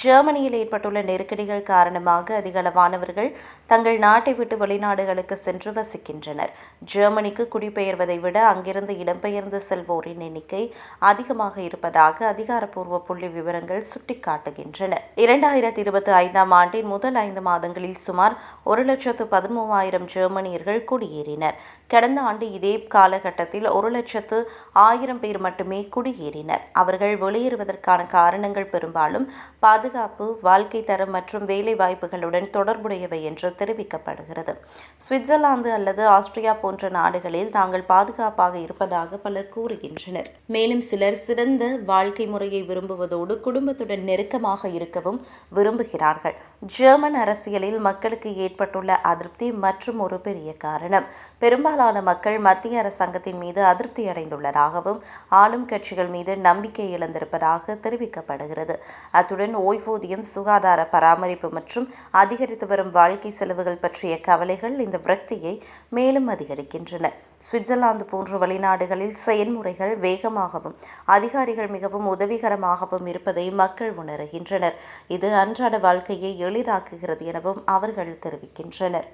ஜெர்மனியில் ஏற்பட்டுள்ள நெருக்கடிகள் காரணமாக அதிகளவானவர்கள் தங்கள் நாட்டை விட்டு வெளிநாடுகளுக்கு சென்று வசிக்கின்றனர். ஜெர்மனிக்கு குடிபெயர்வதை விட அங்கிருந்து இடம்பெயர்ந்து செல்வோரின் எண்ணிக்கை அதிகமாக இருப்பதாக அதிகாரப்பூர்வ புள்ளி விவரங்கள் சுட்டிக்காட்டுகின்றன. இரண்டாயிரத்தி இருபத்தி ஐந்தாம் ஆண்டின் முதல் ஐந்து மாதங்களில் சுமார் ஒரு லட்சத்து பதிமூவாயிரம் ஜெர்மனியர்கள் குடியேறினர். கடந்த ஆண்டு இதே காலகட்டத்தில் ஒரு லட்சத்து ஆயிரம் பேர் மட்டுமே குடியேறினர். அவர்கள் வெளியேறுவதற்கான காரணங்கள் பெரும்பாலும் பாதுகாப்பு வாழ்க்கை தரம் மற்றும் வேலை வாய்ப்புகளுடன் தொடர்புடையவை என்று தெரிவிக்கப்படுகிறது. சுவிட்சர்லாந்து அல்லது ஆஸ்திரியா போன்ற நாடுகளில் தாங்கள் பாதுகாப்பாக இருப்பதாக பலர் கூறுகின்றனர். மேலும் சிலர் சிறந்த வாழ்க்கை முறையை விரும்புவதோடு குடும்பத்துடன் நெருக்கமாக இருக்கவும் விரும்புகிறார்கள். ஜெர்மன் அரசியலில் மக்களுக்கு ஏற்பட்டுள்ள அதிருப்தி மற்றும் ஒரு பெரிய காரணம். பெரும்பாலான மக்கள் மத்திய அரசாங்கத்தின் மீது அதிருப்தி அடைந்துள்ளதாகவும் ஆளும் கட்சிகள் மீது நம்பிக்கை இழந்திருப்பதாக தெரிவிக்கப்படுகிறது. அத்துடன் ஓய்வூதியம் சுகாதார பராமரிப்பு மற்றும் அதிகரித்து வரும் வாழ்க்கை செலவுகள் பற்றிய கவலைகள் இந்த விரக்தியை மேலும் அதிகரிக்கின்றன. சுவிட்சர்லாந்து போன்ற வெளிநாடுகளில் செயல்முறைகள் வேகமாகவும் அதிகாரிகள் மிகவும் உதவிகரமாகவும் இருப்பதை மக்கள் உணர்கின்றனர். இது அன்றாட வாழ்க்கையை எளிதாக்குகிறது எனவும் அவர்கள் தெரிவிக்கின்றனர்.